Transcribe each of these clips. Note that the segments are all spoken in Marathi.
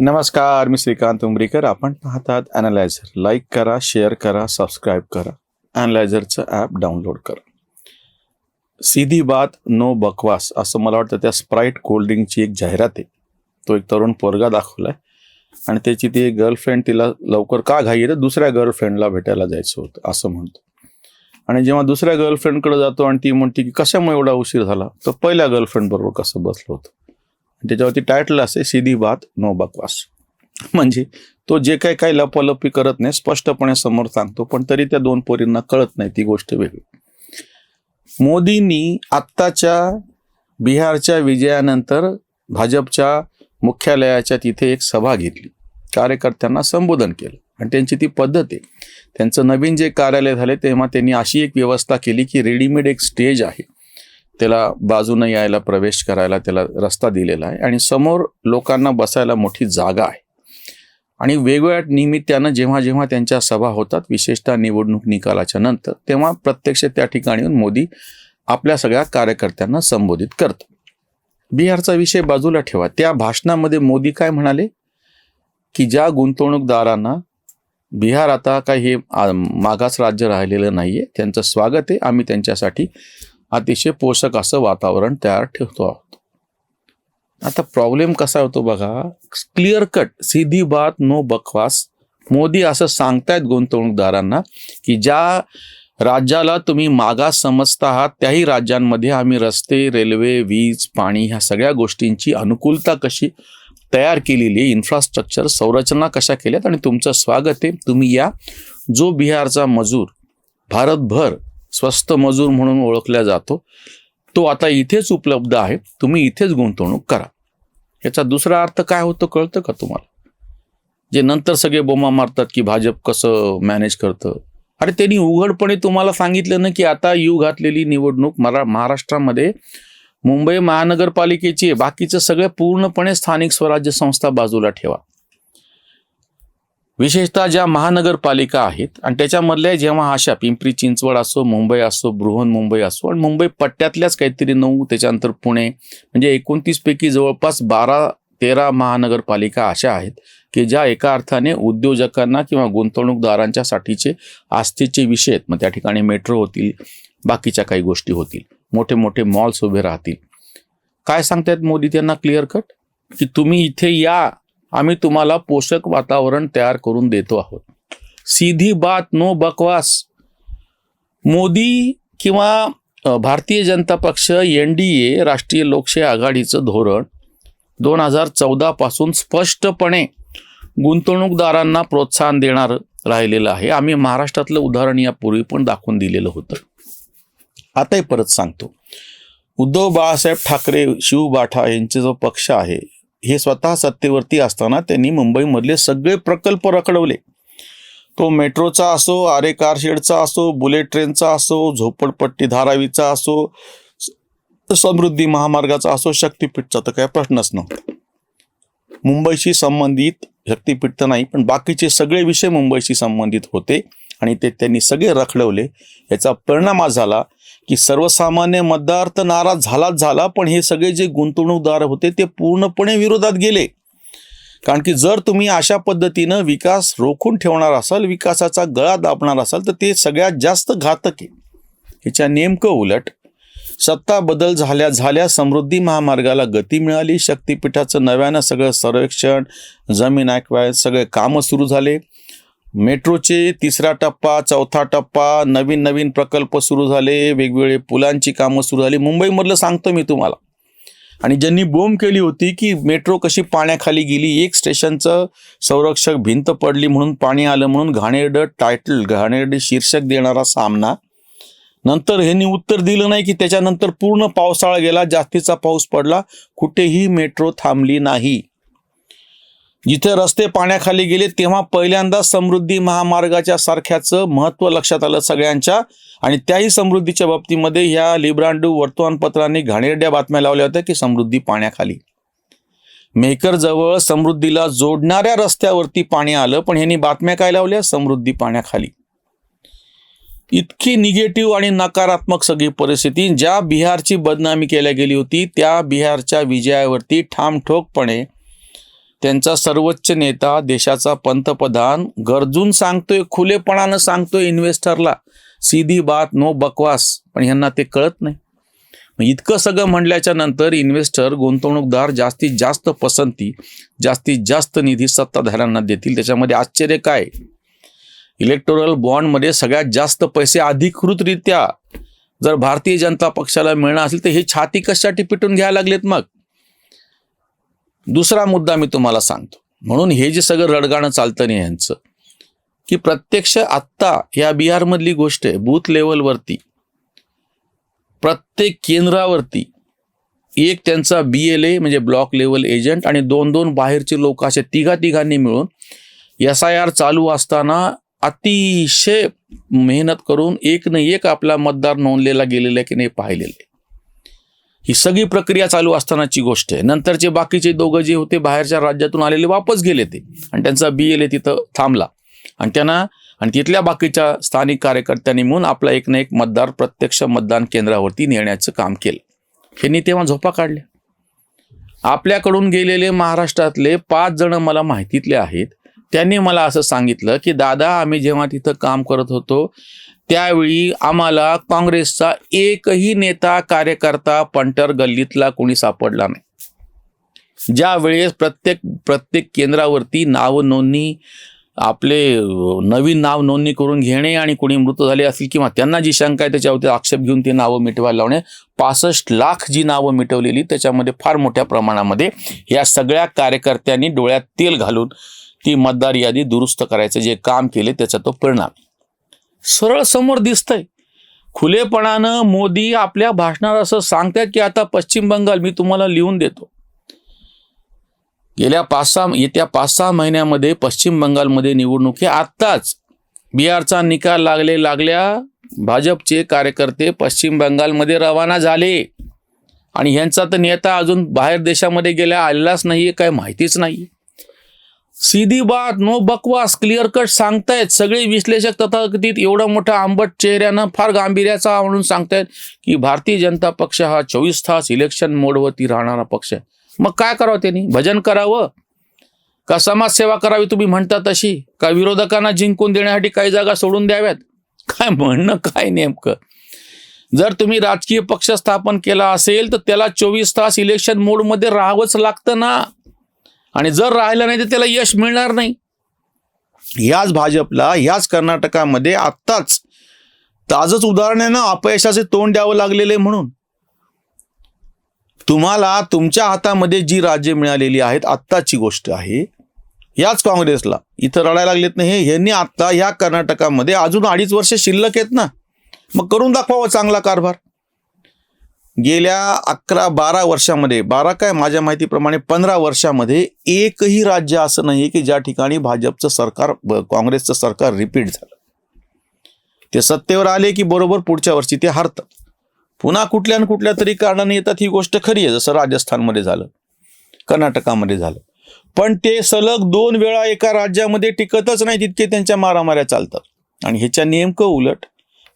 नमस्कार मी श्रीकांत उमरीकर आपण पाहतात अॅनालायझर लाईक करा शेअर करा सबस्क्राईब करा. अॅनालायझरचं ॲप डाउनलोड करा. सीधी बात नो बकवास. असं मला वाटतं त्या स्प्राईट कोल्ड्रिंकची एक जाहिरात आहे. तो एक तरुण पोरगा दाखवला आहे आणि त्याची ती गर्लफ्रेंड तिला लवकर का घाई येतं? तर दुसऱ्या गर्लफ्रेंडला भेटायला जायचं होतं असं म्हणतो. आणि जेव्हा दुसऱ्या गर्लफ्रेंडकडे जातो आणि ती म्हणते की कशामुळे एवढा उशीर झाला? तर पहिल्या गर्लफ्रेंड बरोबर कसं बसलं होतं? त्याच्यावरती टायटल असे सीधी बात नो बकवास. म्हणजे तो जे काही काही लपालपी करत नाही स्पष्टपणे समोर सांगतो पण तरी त्या दोन पोरींना कळत नाही ती गोष्ट वेगळी. मोदींनी आत्ताच्या बिहारच्या विजयानंतर भाजपच्या मुख्यालयाच्या तिथे एक सभा घेतली. कार्यकर्त्यांना संबोधन केलं. आणि त्यांची ती पद्धत आहे. त्यांचं नवीन जे कार्यालय झाले तेव्हा त्यांनी अशी एक व्यवस्था केली की रेडीमेड एक स्टेज आहे. त्याला बाजूनं यायला प्रवेश करायला त्याला रस्ता दिलेला आहे. आणि समोर लोकांना बसायला मोठी जागा आहे. आणि वेगवेगळ्या निमित्तानं जेव्हा जेव्हा त्यांच्या सभा होतात विशेषतः निवडणूक निकालाच्या नंतर तेव्हा प्रत्यक्ष त्या ठिकाणी येऊन मोदी आपल्या सगळ्या कार्यकर्त्यांना संबोधित करतो. बिहारचा विषय बाजूला ठेवा. त्या भाषणामध्ये मोदी काय म्हणाले? की ज्या गुंतवणूकदारांना बिहार आता काही हे मागास राज्य राहिलेलं नाही आहे त्यांचं स्वागत आहे आम्ही त्यांच्यासाठी अतिशय पोषक असं वातावरण तयार ठेवतो आहोत. आता प्रॉब्लेम कसा होतो बघा. क्लिअर कट सीधी बात नो बकवास. मोदी असं सांगतायत गुंतवणूकदारांना की ज्या राज्याला तुम्ही मागास समजता आहात त्याही राज्यांमध्ये आम्ही रस्ते रेल्वे वीज पाणी ह्या सगळ्या गोष्टींची अनुकूलता कशी तयार केलेली आहे इन्फ्रास्ट्रक्चर संरचना कशा केल्यात आणि तुमचं स्वागत आहे. तुम्ही या जो बिहारचा मजूर भारतभर स्वस्त मजूर म्हणून ओळखला जातो. तो आता इथेच उपलब्ध आहे. तुम्ही इथेच गुंतवणूक करा. याचा दुसरा अर्थ काय होतो कळतं का तुम्हाला? जे नंतर सगळे बोमा मारतात की भाजप कसं मॅनेज करतं? अरे त्यांनी उघडपणे तुम्हाला सांगितलं ना की आता यू घातलेली निवडणूक मरा महाराष्ट्रामध्ये मुंबई महानगरपालिकेची बाकीचं सगळं पूर्णपणे स्थानिक स्वराज्य संस्था बाजूला ठेवा. विशेषतः ज्या महानगरपालिका आहेत आणि त्याच्यामधल्या जेव्हा अशा पिंपरी चिंचवड असो मुंबई असो बृहन मुंबई असो आणि मुंबई पट्ट्यातल्याच काहीतरी नऊ त्याच्यानंतर पुणे म्हणजे एकोणतीसपैकी जवळपास बारा तेरा महानगरपालिका अशा आहेत की ज्या एका अर्थाने उद्योजकांना किंवा गुंतवणूकदारांच्या साठीचे आस्थेचे विषय आहेत. मग त्या ठिकाणी मेट्रो होतील बाकीच्या काही गोष्टी होतील मोठे मोठे मॉल्स उभे राहतील. काय सांगतायत मोदी त्यांना क्लिअर कट? की तुम्ही इथे या आम्ही तुम्हाला पोषक वातावरण तयार करून देतो आहोत. सीधी बात नो बकवास. मोदी किंवा भारतीय जनता पक्ष एन डी ए राष्ट्रीय लोकशाही आघाडीचं धोरण दोन हजार चौदापासून स्पष्टपणे गुंतवणूकदारांना प्रोत्साहन देणार राहिलेलं आहे. आम्ही महाराष्ट्रातलं उदाहरण यापूर्वी पण दाखवून दिलेलं होतं. आताही परत सांगतो. उद्धव बाळासाहेब ठाकरे शिवबाठा यांचे जो पक्ष आहे हे स्वतः सत्तेवरती असताना त्यांनी मुंबईमधले सगळे प्रकल्प रखडवले. तो मेट्रोचा असो आरे कारशेडचा असो बुलेट ट्रेनचा असो झोपडपट्टी धारावीचा असो समृद्धी महामार्गाचा असो शक्तीपीठचा तर काही प्रश्नच नव्हता. मुंबईशी संबंधित शक्तीपीठ तर नाही पण बाकीचे सगळे विषय मुंबईशी संबंधित होते आणि ते त्यांनी सगळे रखडवले. याचा परिणाम झाला की सर्वसामान्य मतदार तर नाराज झालाच झाला पण हे सगळे जे गुंतवणूकदार होते ते पूर्णपणे विरोधात गेले. कारण की जर तुम्ही अशा पद्धतीनं विकास रोखून ठेवणार असाल विकासाचा गळा दाबणार असाल तर ते सगळ्यात जास्त घातक आहे. ह्याच्या नेमकं उलट सत्ता बदल झाल्या झाल्या समृद्धी महामार्गाला गती मिळाली शक्तीपीठाचं नव्यानं सगळं सर्वेक्षण जमीन ऐकवाय सगळे कामं सुरू झाले. मेट्रोचे तिसरा टप्पा चौथा टप्पा नवीन नवीन प्रकल्प सुरू झाले वेगवेगळे पुलांची कामं सुरू झाली. मुंबईमधलं सांगतो मी तुम्हाला. आणि ज्यांनी बोंब केली होती की मेट्रो कशी पाण्याखाली गेली एक स्टेशनचं संरक्षक भिंत पडली म्हणून पाणी आलं म्हणून घाणेरडं टायटल घाणेरडे शीर्षक देणारा सामना. नंतर ह्यांनी उत्तर दिलं नाही की त्याच्यानंतर पूर्ण पावसाळा गेला जास्तीचा पाऊस पडला. कुठेही मेट्रो थांबली नाही. जिथे रस्ते पाण्याखाली गेले तेव्हा पहिल्यांदा समृद्धी महामार्गाच्या सारख्याचं महत्त्व लक्षात आलं सगळ्यांच्या. आणि त्याही समृद्धीच्या बाबतीमध्ये ह्या लिब्रांडू वर्तमानपत्रांनी घाणेरड्या बातम्या लावल्या होत्या की समृद्धी पाण्याखाली. मेकर जवळ समृद्धीला जोडणाऱ्या रस्त्यावरती पाणी आलं पण ह्यांनी बातम्या काय लावल्या? समृद्धी पाण्याखाली. इतकी निगेटिव्ह आणि नकारात्मक सगळी परिस्थिती ज्या बिहारची बदनामी केल्या गेली होती त्या बिहारच्या विजयावरती ठामठोकपणे त्यांचा सर्वोच्च नेता देशाचा पंतप्रधान गरजून सांगतोय खुलेपणानं सांगतोय इन्व्हेस्टरला सीधी बात नो बकवास. पण ह्यांना ते कळत नाही. मग इतकं सगळं म्हणल्याच्या नंतर इन्व्हेस्टर गुंतवणूकदार जास्तीत जास्त पसंती जास्तीत जास्त निधी सत्ताधाऱ्यांना देतील. त्याच्यामध्ये आश्चर्य काय? इलेक्टोरल बॉन्डमध्ये सगळ्यात जास्त पैसे अधिकृतरित्या जर भारतीय जनता पक्षाला मिळणार असेल तर हे छाती कशासाठी पिटून घ्यायला लागलेत मग? दुसरा मुद्दा मी तुम्हाला सांगतो. म्हणून हे जे सगळं रडगाणं चालतं नाही यांचं की प्रत्यक्ष आत्ता या बिहारमधली गोष्ट आहे बूथ लेवलवरती प्रत्येक केंद्रावरती एक त्यांचा बी एल ए म्हणजे ब्लॉक लेवल एजंट आणि दोन दोन बाहेरचे लोक असे तिघा तिघांनी मिळून एस आय आर चालू असताना अतिशय मेहनत करून एक न एक आपला मतदार नोंदलेला गेलेला आहे की नाही पाहिलेलं आहे. ही सगळी प्रक्रिया चालू असतानाची गोष्ट आहे. नंतरचे बाकीचे दोघं जे होते बाहेरच्या राज्यातून आलेले वापस गेले ते. आणि त्यांचा बी एल ए तिथं थांबला. आणि त्यांना आणि तिथल्या बाकीच्या स्थानिक कार्यकर्त्यांनी म्हणून आपला एक ना एक मतदार प्रत्यक्ष मतदान केंद्रावरती नेण्याचं काम केलं. ह्यांनी तेव्हा झोपा काढल्या. आपल्याकडून गेलेले महाराष्ट्रातले पाच जण मला माहितीतले आहेत. त्यांनी मला असं सांगितलं की दादा आम्ही जेव्हा तिथं काम करत होतो त्यावेळी आम्हाला काँग्रेसचा एकही नेता कार्यकर्ता पंटर गल्लीतला कोणी सापडला नाही. ज्या वेळेस प्रत्येक प्रत्येक केंद्रावरती नाव नोंदणी आपले नवीन नाव नोंदणी करून घेणे आणि कोणी मृत झाले असतील किंवा त्यांना जी शंका आहे त्याच्यावरती आक्षेप घेऊन ते नावं मिटवायला लावणे पासष्ट लाख जी नावं मिटवलेली त्याच्यामध्ये फार मोठ्या प्रमाणामध्ये या सगळ्या कार्यकर्त्यांनी डोळ्यात तेल घालून ती मतदार यादी दुरुस्त करायचं जे काम केले त्याचा तो परिणाम. सरळ समोर दिसतंय. खुलेपणानं मोदी आपल्या भाषणात असं सांगतात की आता पश्चिम बंगाल मी तुम्हाला लिहून देतो. गेल्या पाच सहा येत्या पाच सहा महिन्यामध्ये पश्चिम बंगालमध्ये निवडणुकी आत्ताच बिहारचा निकाल लागले लागल्या भाजपचे कार्यकर्ते पश्चिम बंगालमध्ये रवाना झाले. आणि ह्यांचा तर नेता अजून बाहेर देशामध्ये गेल्या आलेलाच नाही आहे काय माहितीच नाही सीधी बात नो बकवास क्लिअर कट सांगतायत. सगळे विश्लेषक तथाकथित एवढा मोठा आंबट चेहऱ्यानं फार गांभीर्याचा म्हणून सांगतायत की भारतीय जनता पक्ष हा चोवीस तास इलेक्शन मोडवरती राहणारा पक्ष आहे. मग काय करावं त्यांनी? भजन करावं? का समाजसेवा करावी तुम्ही म्हणता तशी? का विरोधकांना जिंकून देण्यासाठी काही जागा सोडून द्याव्यात? काय म्हणणं काय नेमकं? जर तुम्ही राजकीय पक्ष स्थापन केला असेल तर त्याला चोवीस तास इलेक्शन मोडमध्ये राहावंच लागतं ना. आणि जर राहिलं नाही तर त्याला यश मिळणार नाही. याच भाजपला याच कर्नाटकामध्ये आत्ताच ताजच उदाहरण आहे ना अपयशाचे तोंड द्यावं लागलेले म्हणून. तुम्हाला तुमच्या हातामध्ये जी राज्य मिळालेली आहेत आत्ताची गोष्ट आहे याच काँग्रेसला. इथं रडायला लागलेत नाही हे ह्यांनी आत्ता ह्या कर्नाटकामध्ये अजून अडीच वर्ष शिल्लक आहेत ना. मग करून दाखवावं चांगला कारभार. गेल्या अकरा बारा वर्षामध्ये बारा काय माझ्या माहितीप्रमाणे पंधरा वर्षामध्ये एकही राज्य असं नाही की ज्या ठिकाणी भाजपचं सरकार ब- काँग्रेसचं सरकार रिपीट झालं. ते सत्तेवर आले की बरोबर पुढच्या वर्षी ते हारतं. पुन्हा कुठल्या न कुठल्या तरी कारणाने येतात ही गोष्ट खरी आहे जसं राजस्थानमध्ये झालं कर्नाटकामध्ये झालं. पण ते सलग दोन वेळा एका राज्यामध्ये टिकतच नाही तितके त्यांच्या मारामाऱ्या चालतात. आणि ह्याच्या नेमकं उलट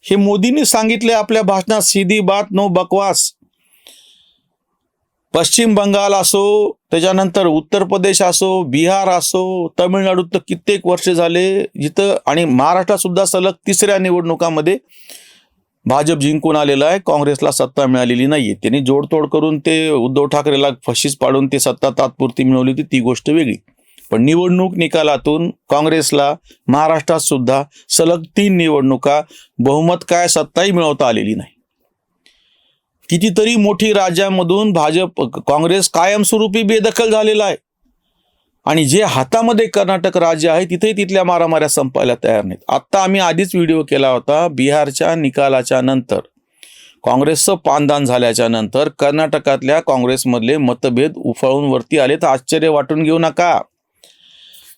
हे मोदींनी सांगितले आपल्या भाषणात सीधी बात नो बकवास. पश्चिम बंगाल असो त्याच्यानंतर उत्तर प्रदेश असो बिहार असो तमिळनाडूत तर कित्येक वर्ष झाले जिथं आणि महाराष्ट्रात सुद्धा सलग तिसऱ्या निवडणुकामध्ये भाजप जिंकून आलेला आहे. काँग्रेसला सत्ता मिळालेली नाहीये. त्यांनी जोडतोड करून ते उद्धव ठाकरेला फशीस पाडून ते सत्ता तात्पुरती मिळवली होती. ती गोष्ट वेगळी. पण निवडणूक निकालातून काँग्रेसला महाराष्ट्रात सुद्धा सलग तीन निवडणुका बहुमत काय सत्ताही मिळवता आलेली नाही. कितीतरी मोठी राज्यामधून भाजप काँग्रेस कायमस्वरूपी बेदखल झालेला आहे. आणि जे हातामध्ये कर्नाटक राज्य आहे तिथेही तिथल्या मारामाऱ्या संपायला तयार नाहीत. आत्ता आम्ही आधीच व्हिडिओ केला होता बिहारच्या निकालाच्या नंतर. काँग्रेसचं पानदान झाल्याच्यानंतर कर्नाटकातल्या काँग्रेसमधले मतभेद उफाळून वरती आले तर आश्चर्य वाटून घेऊ नका.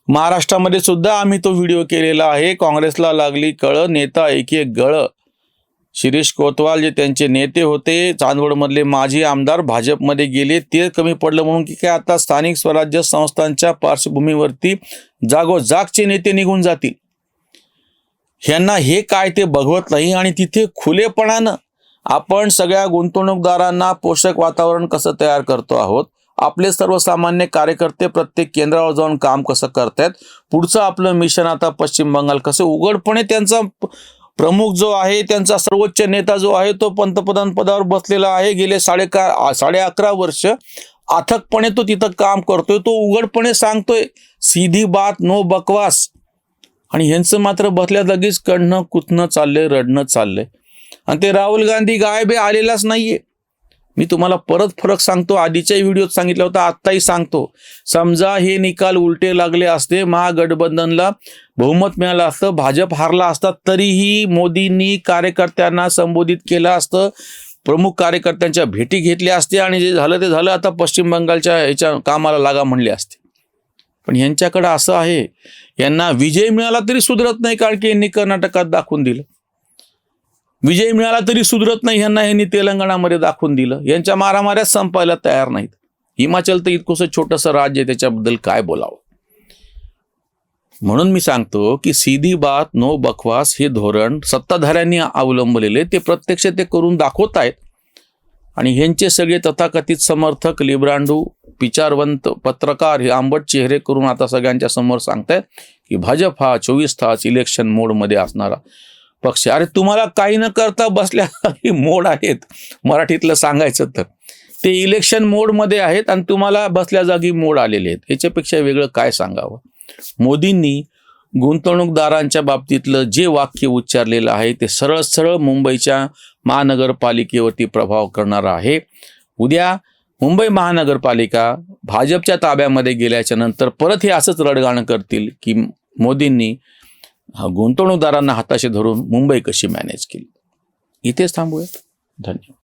महाराष्ट्रामध्ये सुद्धा आम्ही तो व्हिडिओ केलेला आहे. काँग्रेसला लागली कळ नेता एक एक गळ. शिरीष कोतवाल जे त्यांचे नेते होते चांदवडमधले माजी आमदार भाजपमध्ये गेले ते कमी पडलं म्हणून की काय आता स्थानिक स्वराज्य संस्थांच्या पार्श्वभूमीवरती जागोजागचे नेते निघून जातील. ह्यांना हे काय ते बघवत नाही आणि तिथे खुलेपणानं आपण सगळ्या गुंतवणूकदारांना पोषक वातावरण कसं तयार करतो आहोत? आपले सर्वसामान्य कार्यकर्ते प्रत्येक केंद्रावर जाऊन काम कसं करतायत? पुढचं आपलं मिशन आता पश्चिम बंगाल कसं उघडपणे त्यांचा प्रमुख जो आहे त्यांचा सर्वोच्च नेता जो आहे तो पंतप्रधान पदावर बसलेला आहे. गेले साडे का साडे अकरा वर्ष अथकपणे तो तिथं काम करतोय. तो उघडपणे सांगतोय सीधी बात नो बकवास. आणि ह्यांचं मात्र बसल्या लगेच कडणं कुतणं चाललंय रडणं चाललंय. आणि ते राहुल गांधी गायबे आलेलाच नाहीये. मी तुम्हाला परत फरक सांगतो. आधीच्याही व्हिडिओत सांगितला होतं आत्ताही सांगतो. समजा हे निकाल उलटे लागले असते महागठबंधनला बहुमत मिळालं असतं भाजप हारला असता तरीही मोदींनी कार्यकर्त्यांना संबोधित केलं असतं. प्रमुख कार्यकर्त्यांच्या भेटी घेतल्या असते आणि जे झालं ते झालं. आता पश्चिम बंगालच्या याच्या कामाला लागा म्हणले असते. पण यांच्याकडं असं आहे यांना विजय मिळाला तरी सुधरत नाही कारण की यांनी कर्नाटकात दाखवून दिलं. विजय मिळाला तरी सुधरत नाही. यांना यांनी तेलंगणामध्ये दाखवून दिलं. यांच्या मारामाऱ्या संपायला तयार नाहीत. हिमाचल तर इतकंसं छोटंसं राज्य आहे त्याच्याबद्दल काय बोलावं? म्हणून मी सांगतो की सीधी बात नो बकवास हे धोरण सत्ताधाऱ्यांनी अवलंबलेले ते प्रत्यक्ष ते करून दाखवत आहेत. आणि ह्यांचे सगळे तथाकथित समर्थक लिब्रांडू विचारवंत पत्रकार हे आंबट चेहरे करून आता सगळ्यांच्या समोर सांगतायत की भाजप हा चोवीस तास इलेक्शन मोडमध्ये असणारा. पक्ष. अरे तुम्हाला काही न करता बसल्या मोड आहेत. मराठीतलं सांगायचं तर. ते इलेक्शन मोडमध्ये आहेत आणि तुम्हाला बसल्या जागी मोड आलेले आहेत. याच्यापेक्षा वेगळं काय सांगावं? मोदींनी गुंतवणूकदारांच्या बाबतीतलं जे वाक्य उच्चारलेलं आहे ते सरळ सरळ मुंबईच्या महानगरपालिकेवरती प्रभाव करणारं आहे. उद्या मुंबई महानगरपालिका भाजपच्या ताब्यामध्ये गेल्याच्यानंतर परत हे असंच रडगाणं करतील की मोदींनी हा गुंतवणूकदारांना हाताशी धरून मुंबई कशी मॅनेज केली? इथेच थांबूया. धन्यवाद.